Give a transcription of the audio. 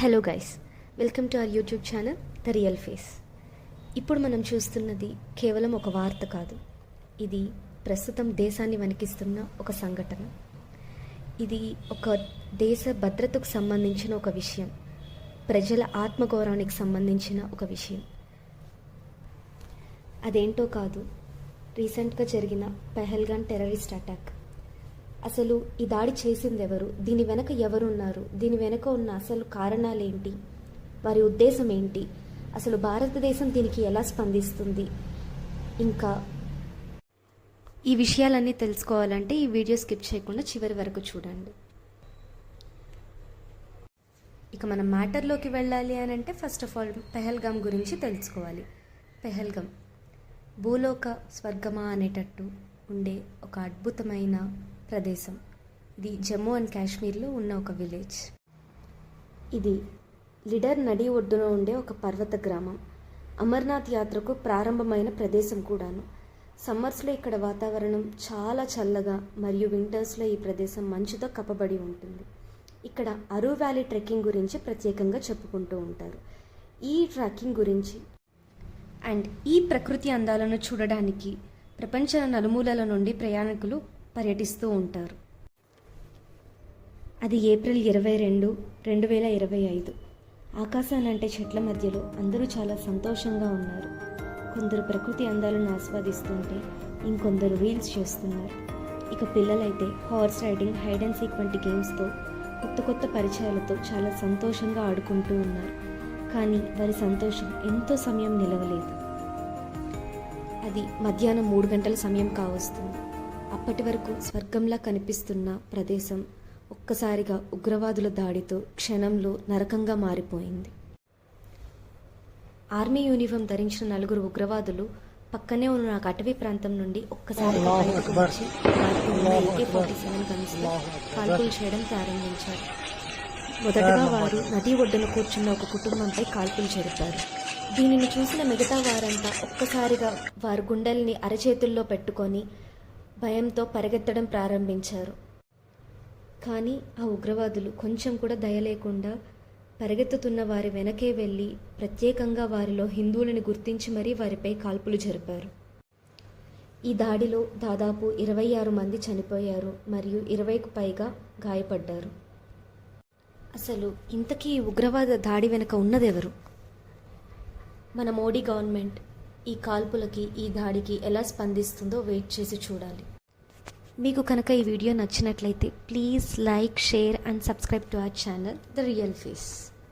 Hello guys welcome to our YouTube channel the real face ఇప్పుడు మనం చూస్తున్నది కేవలం ఒక వార్త కాదు. ఇది ప్రస్తుతం దేశాన్ని వణికిస్తున్న ఒక సంఘటన. ఇది ఒక దేశ భద్రతకు సంబంధించిన ఒక విషయం. ప్రజల ఆత్మగౌరవానికి సంబంధించిన ఒక విషయం. అదేంటో కాదు. రీసెంట్గా జరిగిన పెహల్గాన్ టెర్రరిస్ట్ అటాక్ అసలు ఈ దాడి చేసింది ఎవరు దీని వెనక ఎవరున్నారు? దీని వెనక ఉన్న అసలు కారణాలేంటి? వారి ఉద్దేశం ఏంటి అసలు భారతదేశం దీనికి ఎలా స్పందిస్తుంది? ఇంకా ఈ విషయాలన్నీ తెలుసుకోవాలంటే ఈ వీడియో స్కిప్ చేయకుండా చివరి వరకు చూడండి. ఇక మనం మ్యాటర్లోకి వెళ్ళాలి అని అంటే ఫస్ట్ ఆఫ్ ఆల్ పెహల్గాం గురించి తెలుసుకోవాలి. పెహల్గామ్ భూలోక స్వర్గమా అనేటట్టు ఉండే ఒక అద్భుతమైన ప్రదేశం. ఇది జమ్మూ అండ్ కాశ్మీర్లో ఉన్న ఒక విలేజ్. ఇది లిడర్ నడి ఒడ్డున ఉండే ఒక పర్వత గ్రామం. అమర్నాథ్ యాత్రకు ప్రారంభమైన ప్రదేశం కూడాను. సమ్మర్స్లో ఇక్కడ వాతావరణం చాలా చల్లగా మరియు వింటర్స్లో ఈ ప్రదేశం మంచుతో కప్పబడి ఉంటుంది. ఇక్కడ అరు వ్యాలీ ట్రెక్కింగ్ గురించి ప్రత్యేకంగా చెప్పుకుంటూ ఉంటారు. ఈ ట్రెక్కింగ్ గురించి అండ్ ఈ ప్రకృతి అందాలను చూడడానికి ప్రపంచ నలుమూలల నుండి ప్రయాణికులు పర్యటిస్తూ ఉంటారు. అది ఏప్రిల్ ఇరవై రెండు రెండు వేల ఇరవై ఐదు. ఆకాశానంటే చెట్ల మధ్యలో అందరూ చాలా సంతోషంగా ఉన్నారు. కొందరు ప్రకృతి అందాలను ఆస్వాదిస్తుంటే ఇంకొందరు రీల్స్ చేస్తున్నారు. ఇక పిల్లలైతే horse riding hide and seek వంటి గేమ్స్తో కొత్త కొత్త పరిచయాలతో చాలా సంతోషంగా ఆడుకుంటూ ఉన్నారు. కానీ వారి సంతోషం ఎంతో సమయం నిలవలేదు. అది మధ్యాహ్నం మూడు గంటల సమయం కావస్తుంది. అప్పటి వరకు స్వర్గంలా కనిపిస్తున్న ప్రదేశం ఒక్కసారిగా ఉగ్రవాదుల దాడితో క్షణంలో నరకంగా మారిపోయింది. ఆర్మీ యూనిఫామ్ ధరించిన నలుగురు ఉగ్రవాదులు పక్కనే ఉన్న నాకు అటవీ ప్రాంతం నుండి ఒక్కసారిగా బయటకు వచ్చి వారికి ఉన్న ఏకే ఫార్టీ సెవెన్ గన్స్తో కాల్పులు చేయడం ప్రారంభించారు. మొదటగా వారు నది ఒడ్డున కూర్చున్న ఒక కుటుంబంపై కాల్పులు జరిపారు దీనిని చూసిన మిగతా వారంతా ఒక్కసారిగా వారి గుండెల్ని అరచేతుల్లో పెట్టుకొని భయంతో పరిగెత్తడం ప్రారంభించారు. కానీ ఆ ఉగ్రవాదులు కొంచెం కూడా దయ లేకుండా పరిగెత్తుతున్న వారి వెనకే వెళ్ళి ప్రత్యేకంగా వారిలో హిందువులను గుర్తించి మరీ వారిపై కాల్పులు జరిపారు. ఈ దాడిలో దాదాపు ఇరవై ఆరు మంది చనిపోయారు మరియు ఇరవైకు పైగా గాయపడ్డారు. అసలు ఇంతకీ ఉగ్రవాద దాడి వెనుక ఉన్నదెవరు? మన మోడీ గవర్నమెంట్ ఈ కాల్పులకి ఈ దాడికి ఎలా స్పందిస్తుందో వెయిట్ చేసి చూడాలి. మీకు కనుక ఈ వీడియో నచ్చినట్లయితే please like share and subscribe to our channel the real face.